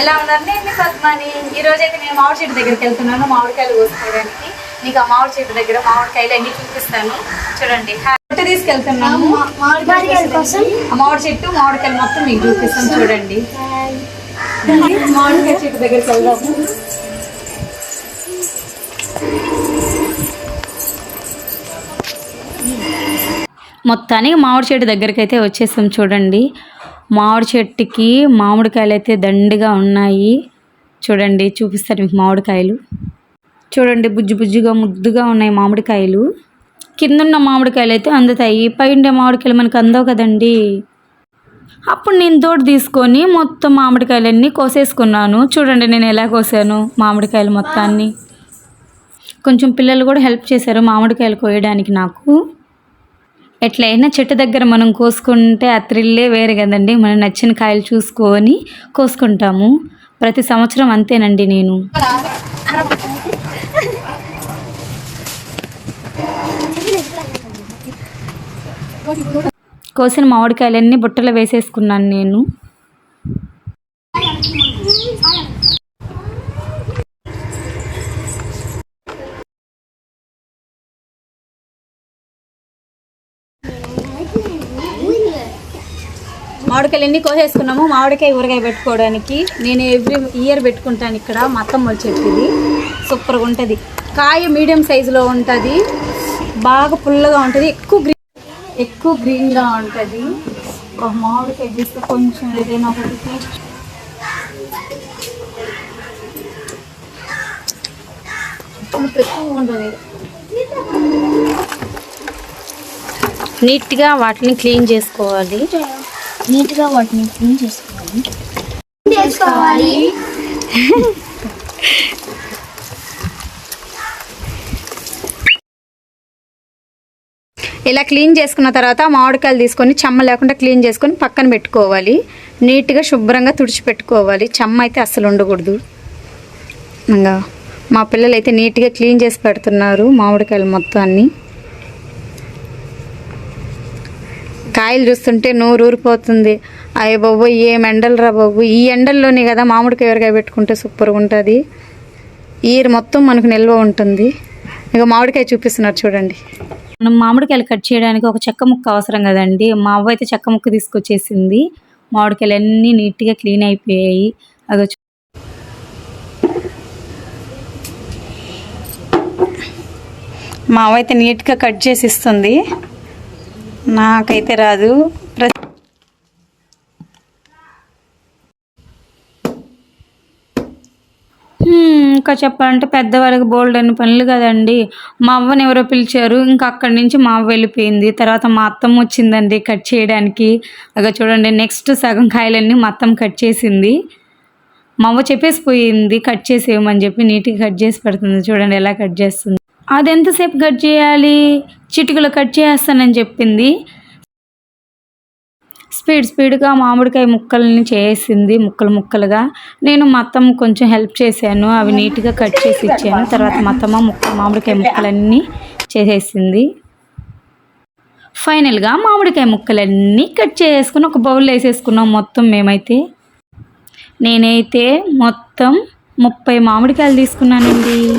ఎలా ఉన్నారు? నేను మీ పద్మాని ఈ రోజు అయితే నేను మామిడి చెట్టు దగ్గరికి వెళ్తున్నాను మామిడికాయలు కోసుకోవడానికి. నీకు ఆ మామిడి చెట్టు దగ్గర మామిడికాయలు అన్ని చూపిస్తాను. చూడండి. చెట్టు తీసుకెళ్తున్నాము. మామిడికాయల కోసం. ఆ మామిడి చెట్టు మామిడికాయలు మొత్తం మీకు చూపిస్తాను. చూడండి. మామిడికాయ చెట్టు దగ్గరికి వెళ్దాము మొత్తానికి మామిడి చెట్టు దగ్గరికి అయితే వచ్చేసాం చూడండి. మామిడి చెట్టుకి మామిడికాయలు అయితే దండిగా ఉన్నాయి. చూడండి చూపిస్తారు మీకు మామిడికాయలు. చూడండి బుజ్జి బుజ్జిగా ముద్దుగా ఉన్నాయి మామిడికాయలు. కిందున్న మామిడికాయలు అయితే అందుతాయి. పైండే మామిడికాయలు మనకు అందవు కదండి. అప్పుడు నేను తోడు తీసుకొని మొత్తం మామిడికాయలన్నీ కోసేసుకున్నాను. చూడండి నేను ఎలా కోసాను మామిడికాయలు మొత్తాన్ని. కొంచెం పిల్లలు కూడా హెల్ప్ చేశారు మామిడికాయలు కోయడానికి నాకు. ఎట్లయినా చెట్టు దగ్గర మనం కోసుకుంటే ఆ థ్రిల్లే వేరే కదండి. మనం నచ్చిన కాయలు చూసుకొని కోసుకుంటాము. ప్రతి సంవత్సరం అంతేనండి నేను. కోసిన మామిడికాయలన్నీ బుట్టలో వేసేసుకున్నాను నేను. మామిడికాయలు ఎన్ని కోసేసుకున్నాము. మామిడికాయ ఊరగాయ పెట్టుకోవడానికి. నేను ఎవ్రీ ఇయర్ పెట్టుకుంటాను ఇక్కడ. మా అత్తమ్మ చెట్టు ఇది సూపర్గా ఉంటుంది. కాయ మీడియం సైజులో ఉంటుంది. బాగా పుల్లగా ఉంటుంది. ఎక్కువ గ్రీన్ ఎక్కువ గ్రీన్గా ఉంటుంది. మామిడికాయ చూస్తే కొంచెం ఏదైనా ఒకటి టేస్ట్ ఎక్కువ ఉంటుంది. నీట్గా వాటిని క్లీన్ చేసుకోవాలి. నీట్గా వాటిని క్లీన్ చేసుకోవాలి చేసుకోవాలి ఇలా క్లీన్ చేసుకున్న తర్వాత మామిడికాయలు తీసుకొని చెమ్మ లేకుండా క్లీన్ చేసుకొని పక్కన పెట్టుకోవాలి. నీట్గా శుభ్రంగా తుడిచిపెట్టుకోవాలి చెమ్మ అయితే అస్సలు ఉండకూడదు. ఇంకా మా పిల్లలు అయితే నీట్గా క్లీన్ చేసి పెడుతున్నారు మామిడికాయలు మొత్తాన్ని. కాయలు చూస్తుంటే నోరు ఊరిపోతుంది. అయ్య బాబు ఏం ఎండలు రా బాబు. ఈ ఎండల్లోనే కదా మామిడికాయ ఎవరికాయ పెట్టుకుంటే సూపర్గా ఉంటుంది. ఈరు మొత్తం మనకు నిల్వ ఉంటుంది. ఇక మామిడికాయ చూపిస్తున్నారు చూడండి. మనం మామిడికాయలు కట్ చేయడానికి ఒక చెక్క ముక్క అవసరం కదండి. మా అవ్వ అయితే చెక్క ముక్క తీసుకొచ్చేసింది. మామిడికాయలు అన్నీ నీట్గా క్లీన్ అయిపోయాయి. అదో మా అవ్వ అయితే నీట్గా కట్ చేసి ఇస్తుంది. నాకైతే రాదు. ఇంకా చెప్పాలంటే పెద్దవాళ్ళకి బోల్డ్ అని పనులు కదండి. మా అవ్వని ఎవరో పిలిచారు. ఇంకా అక్కడి నుంచి మా అవ్వ వెళ్ళిపోయింది. తర్వాత మా అత్తమ్మ వచ్చిందండి కట్ చేయడానికి. అక్కడ చూడండి నెక్స్ట్ సగం కాయలన్నీ మా అత్తమ్మ కట్ చేసింది. మా అవ్వ చెప్పేసి పోయింది కట్ చేసేయమని చెప్పి నీట్గా కట్ చేసి పెడుతుంది. చూడండి ఎలా కట్ చేస్తుంది. అది ఎంతసేపు కట్ చేయాలి? చిటికలో కట్ చేస్తానని చెప్పింది. స్పీడ్ స్పీడ్గా మామిడికాయ ముక్కల్ని చేసింది ముక్కలు ముక్కలుగా. నేను మా అత్తమ్మ కొంచెం హెల్ప్ చేశాను అవి నీట్గా కట్ చేసి ఇచ్చాను. తర్వాత మా అత్తమ్మ ముక్క మామిడికాయ ముక్కలన్నీ చేసేసింది. ఫైనల్గా మామిడికాయ ముక్కలన్నీ కట్ చేసుకుని ఒక బౌల్ వేసేసుకున్నాం మొత్తం మేమైతే. నేనైతే మొత్తం ముప్పై మామిడికాయలు తీసుకున్నానండి.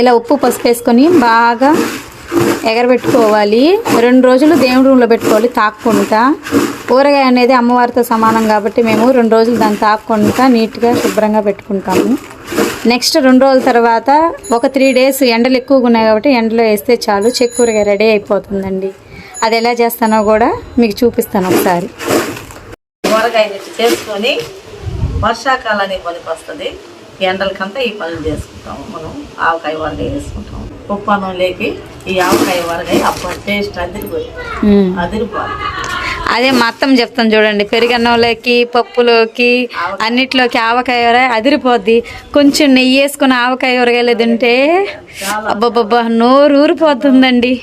ఇలా ఉప్పు పసుపు వేసుకొని బాగా ఎగరబెట్టుకోవాలి. రెండు రోజులు దేవుడి రూమ్లో పెట్టుకోవాలి తాక్కుంటా. ఊరగాయ అనేది అమ్మవారితో సమానం కాబట్టి మేము రెండు రోజులు దాన్ని తాక్కుంటా నీట్గా శుభ్రంగా పెట్టుకుంటాము. నెక్స్ట్ రెండు రోజుల తర్వాత ఒక త్రీ డేస్ ఎండలు ఎక్కువగా ఉన్నాయి కాబట్టి ఎండలో వేస్తే చాలు చెక్కూరగా రెడీ అయిపోతుందండి. అది ఎలా చేస్తానో కూడా మీకు చూపిస్తాను ఒకసారి. ఊరగాయ చేసుకొని వర్షాకాలానికి పనికి వస్తుంది ఎండలకంతా ఈ పనులు చేసుకుంటాము మనం ఆవకాయ ఊరగాయ వేసుకుంటాం. ఉప్పు అన్నం లేకి ఈ ఆవకాయ ఊరగాయ అప్పుడు టేస్ట్ అదిరిపోయి అదిరిపోయి అదే మా అత్తమ్మ చెప్తాను చూడండి పెరుగన్నంలోకి పప్పులోకి అన్నిట్లోకి ఆవకాయ ఊర అదిరిపోద్ది. కొంచెం నెయ్యి వేసుకుని ఆవకాయ ఊరగాయలు తింటే అబ్బబ్బబ్బా నోరు ఊరిపోతుందండి.